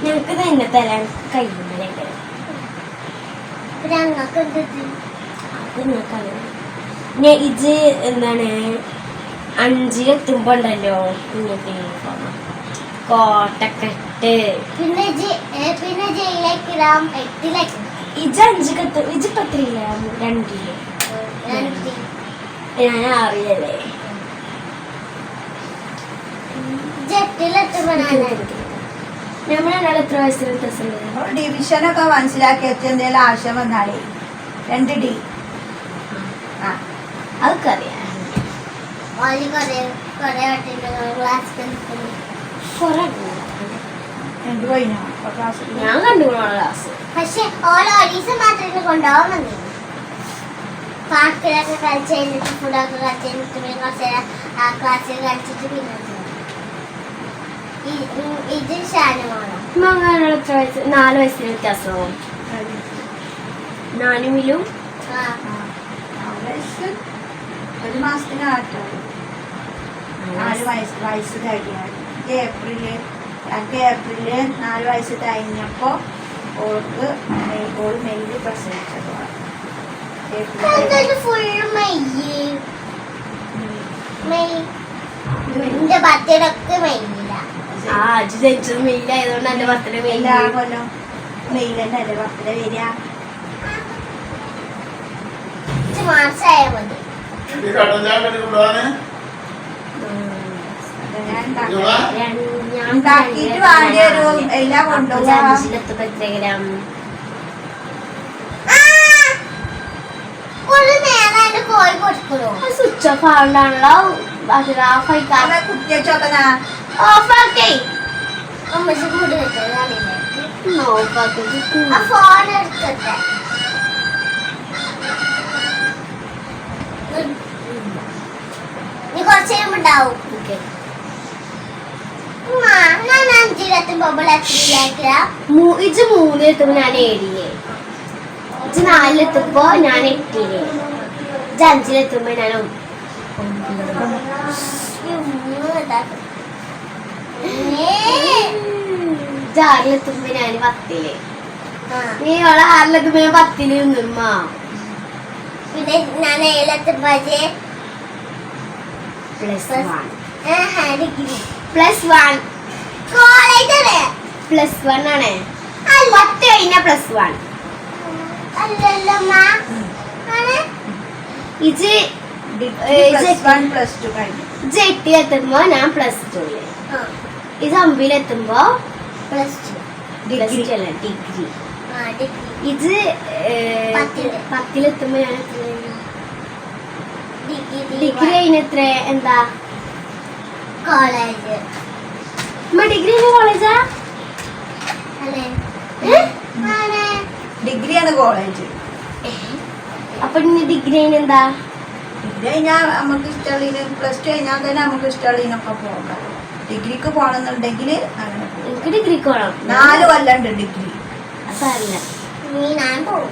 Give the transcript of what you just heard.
തന്നെ തരാൻ ഞങ്ങൾക്ക് അത് നിങ്ങൾക്കറിയാം ഞാൻ ഇത് എന്താണ്? അഞ്ചിലെത്തുമ്പോ ഉണ്ടല്ലോ ഇങ്ങനത്തെ യൂണിഫോം കോട്ടൊക്കെ ഇട്ട് പിന്നെ പിന്നെ ജയിലേക്ക് ഇടാം എട്ടിലേക്ക് ഇജ് അഞ്ചിക്കെത്തു ഇജ് പത്തില്ല രണ്ടിൽ രണ്ട് ഞാൻ അറിയല്ലേ ജെട്ടിലെത്തുമ്പോ ഡിവിഷനൊക്കെ മനസ്സിലാക്കി എന്തെങ്കിലും ആവശ്യം വന്നാലേ. രണ്ട് ഡി ആ. അതൊക്കെ അറിയാം ഞാൻ കണ്ടുപോണ ക്ലാസ് പക്ഷെ ഓരോ ഒരീസം മാത്രമേ കൊണ്ടുപോകാൻ വന്നിരുന്നു. പാർക്കിലൊക്കെ കളിച്ച് കഴിഞ്ഞിട്ട് ഫുഡൊക്കെ കളിച്ച് കഴിഞ്ഞിട്ട് പിന്നെ കുറച്ച് നേരം ആ ക്ലാസ്സിൽ കളിച്ചിട്ട് പിന്നെ എത്ര വയസ്സ് നാല് വയസ്സിന് വ്യത്യാസമോ നാലുമിലും ഒരു മാസത്തിന് ഏപ്രിൽ നാല് വയസ്സ് കഴിഞ്ഞപ്പോൾ ഓൾക്ക് മെയ് ഓൾ മെയ്യിൽ പ്രസവിച്ചത് ഏപ്രിൽ മെയ് മെയ്യില്ല ആ അജ് ജനിച്ചത് മെയിലായതുകൊണ്ട് എന്റെ ബർത്ത്ഡേ എല്ലാ മെയിലാ കൊല്ലം മെയ്യിലല്ലേ അല്ലേ ബർത്ത്ഡേ വരിക? ഇത് മാർച്ചായാൽ മതി. ഉണ്ടാക്കിയിട്ട് എല്ലാം ആ! ഒരു കോഴി പൊടിക്കണോ? Switch off ആവണ്ടാണല്ലോ. അത് ഓഫ് ആയിക്കാ അവൻ കുത്തിയച്ചൊക്കെ ഓഫ് ആക്കേ അമ്മച്ചി കൂടി വെച്ചത് കാണില്ലേ ഓഫ് ആക്കി ആ ഫോൺ എടുക്കട്ടെ നീ കുറച്ച് കഴിയുമ്പോ ഉണ്ടാവും ഉമ്മ, ഞാൻ അഞ്ചിലെത്തുമ്പോ ഇവിടെ എത്രയിലാക്കിയ ഇജ് മൂന്നിലെത്തുമ്പോ ഞാൻ ഏഴിൽ ഇജ് നാലിലെത്തുമ്പോ ഞാൻ എട്ടിൽ ഇജ് അഞ്ചിലെത്തുമ്പോ ഞാൻ ഒമ്പ- ഇജ് ആറിലെത്തുമ്പോ ഞാൻ പത്തിൽ നീ ഓളെ ആറിലെത്തുമ്പോ ഞാൻ പത്തിൽ നിന്നുമ്മ പിന്നെ ഞാൻ ഏഴിലെത്തുമ്പോ plus one plus one college plus one ആണ്. പത്ത് കഴിഞ്ഞ പ്ലസ് വൺ ഇജ് ടു ഇജ് എട്ടിലെത്തുമ്പോ ഞാൻ പ്ലസ് ടുൽ ഇത് അമ്പിലെത്തുമ്പോ പ്ലസ് ടു ഡിഗ്രി അല്ല ഡിഗ്രി ആ ഡിഗ്രി ഇത്. പത്തിലെത്തുമ്പോ ഞാൻ ഡിഗ്രി ഡിഗ്രി കഴിഞ്ഞ. എന്താ? കോളേജ് ഡിഗ്രി കോളേജാ ഡിഗ്രിയാണ് കോളേജ് അപ്പൊ ഡിഗ്രി എന്താ? ഡിഗ്രി കഴിഞ്ഞാൽ നമുക്ക് ഇഷ്ടമുള്ള പ്ലസ് ടു കഴിഞ്ഞാൽ തന്നെ നമുക്ക് ഇഷ്ടമുള്ളതിനൊക്കെ പോകാം. ഡിഗ്രിക്ക് പോകണമെന്നുണ്ടെങ്കിൽ അങ്ങനെ പോകും എനിക്ക് ഡിഗ്രിക്ക് പോകണം നാല് കൊല്ലം ഉണ്ട് ഡിഗ്രി. അതല്ല നീ ഞാൻ പോകും